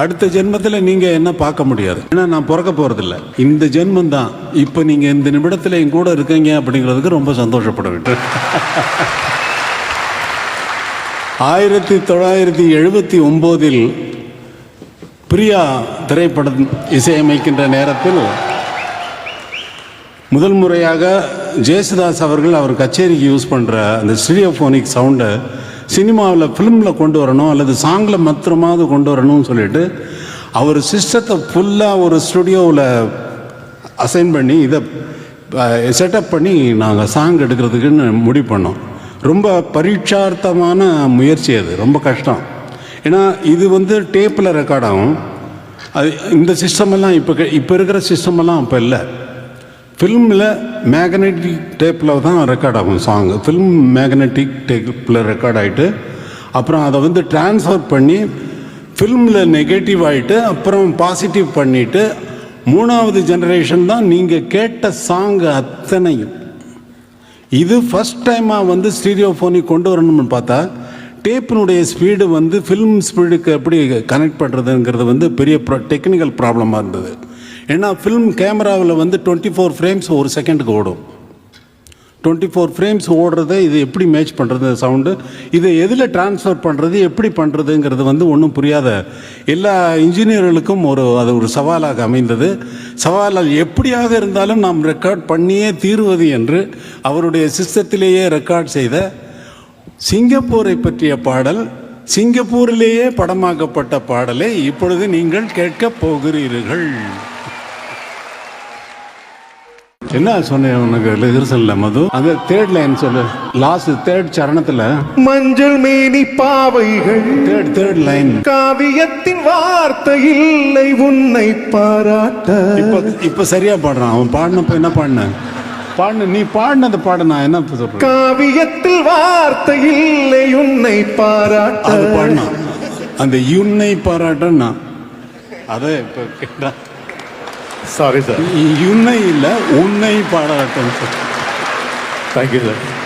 அடுத்த ஜென்மத்தில் நீங்கள் என்ன பார்க்க முடியாது. ஏன்னா நான் பிறக்க போகிறதில்ல இந்த ஜென்மம் தான். இப்போ நீங்கள் இந்த நிமிடத்தில் என் கூட இருக்கீங்க அப்படிங்கிறதுக்கு ரொம்ப சந்தோஷப்பட வேண்டும் ஆயிரத்தி தொள்ளாயிரத்தி எழுபத்தி ஒம்போதில் பிரியா திரைப்படம் இசையமைக்கின்ற நேரத்தில் முதல் முறையாக ஜேசுதாஸ் அவர்கள் அவர் கச்சேரிக்கு யூஸ் பண்ணுற அந்த ஸ்டீடியோஃபோனிக் சவுண்டை சினிமாவில் ஃபிலிமில் கொண்டு வரணும் அல்லது சாங்கில் மாத்திரமாவது கொண்டு வரணும்னு சொல்லிட்டு அவர் சிஸ்டத்தை ஃபுல்லாக ஒரு ஸ்டுடியோவில் அசைன் பண்ணி இதை செட்டப் பண்ணி நாங்கள் சாங் எடுக்கிறதுக்குன்னு முடிவு பண்ணோம். ரொம்ப பரீட்சார்த்தமான முயற்சி அது ரொம்ப கஷ்டம். ஏன்னா இது வந்து டேப்பில் ரெக்கார்ட் ஆகும். அது இந்த சிஸ்டமெல்லாம் இப்போ இப்போ இருக்கிற சிஸ்டமெல்லாம் அப்போ இல்லை. ஃபில்மில் மேக்னெட்டிக் டேப்பில் தான் ரெக்கார்ட் ஆகும் சாங் ஃபில்ம் மேக்னெட்டிக் டேப்பில் ரெக்கார்ட் ஆகிட்டு அப்புறம் அதை வந்து ட்ரான்ஸ்ஃபர் பண்ணி ஃபில்மில் நெகட்டிவ் ஆகிட்டு அப்புறம் பாசிட்டிவ் பண்ணிவிட்டு மூணாவது ஜெனரேஷன் தான் நீங்கள் கேட்ட சாங் அத்தனையும். இது ஃபஸ்ட் டைமாக வந்து ஸ்டீரியோஃபோனி கொண்டு வரணும்னு பார்த்தா டேப்பினுடைய ஸ்பீடு வந்து ஃபில்ம் ஸ்பீடுக்கு எப்படி கனெக்ட் பண்ணுறதுங்கிறது வந்து பெரிய டெக்னிக்கல் ப்ராப்ளமாக இருந்தது. ஏன்னா ஃபில்ம் கேமராவில் வந்து டுவெண்ட்டி ஃபோர் ஃப்ரேம்ஸ் ஒரு செகண்டுக்கு ஓடும். டுவெண்ட்டி ஃபோர் ஃப்ரேம்ஸ் ஓடுறத இது எப்படி மேட்ச் பண்ணுறது சவுண்டு இதை எதில் ட்ரான்ஸ்ஃபர் பண்ணுறது எப்படி பண்ணுறதுங்கிறது வந்து ஒன்றும் புரியாத எல்லா இன்ஜினியர்களுக்கும் ஒரு அது ஒரு சவாலாக அமைந்தது. சவாலால் எப்படியாக இருந்தாலும் நாம் ரெக்கார்ட் பண்ணியே தீருவது என்று அவருடைய சிஸ்டத்திலேயே ரெக்கார்ட் செய்த சிங்கப்பூரை பற்றிய பாடல் சிங்கப்பூரிலேயே படமாக்கப்பட்ட பாடலை இப்பொழுது நீங்கள் கேட்கப் போகிறீர்கள். என்ன சொன்னேன் உனக்கு? ரிஹர்சல்ல மது. அந்த தேர்ட் லைன் சொல்லு. லாஸ்ட் தேர்ட் சரணத்துல. மஞ்சள் மேனி பாவைகள். தேர்ட் தேர்ட் லைன் காவியத்தின் வார்த்தை இல்லை உன்னை பாராட்ட. இப்ப இப்ப சரியா பாடுறான். அவன் பாடினப்ப என்ன பாடின? பாடின நீ பாடினதை பாட நான் என்ன சொல்றேன் காவியத்தில் வார்த்தை இல்லை உன்னை பாராட்ட. அது பாடினான் அந்த யுன்னை பாராட்டன்னா. அதை இப்ப கேட்டா. சாரி சார் இன்னும் இல்லை உன்னை பாராட்டம் தேங்க்யூ சார்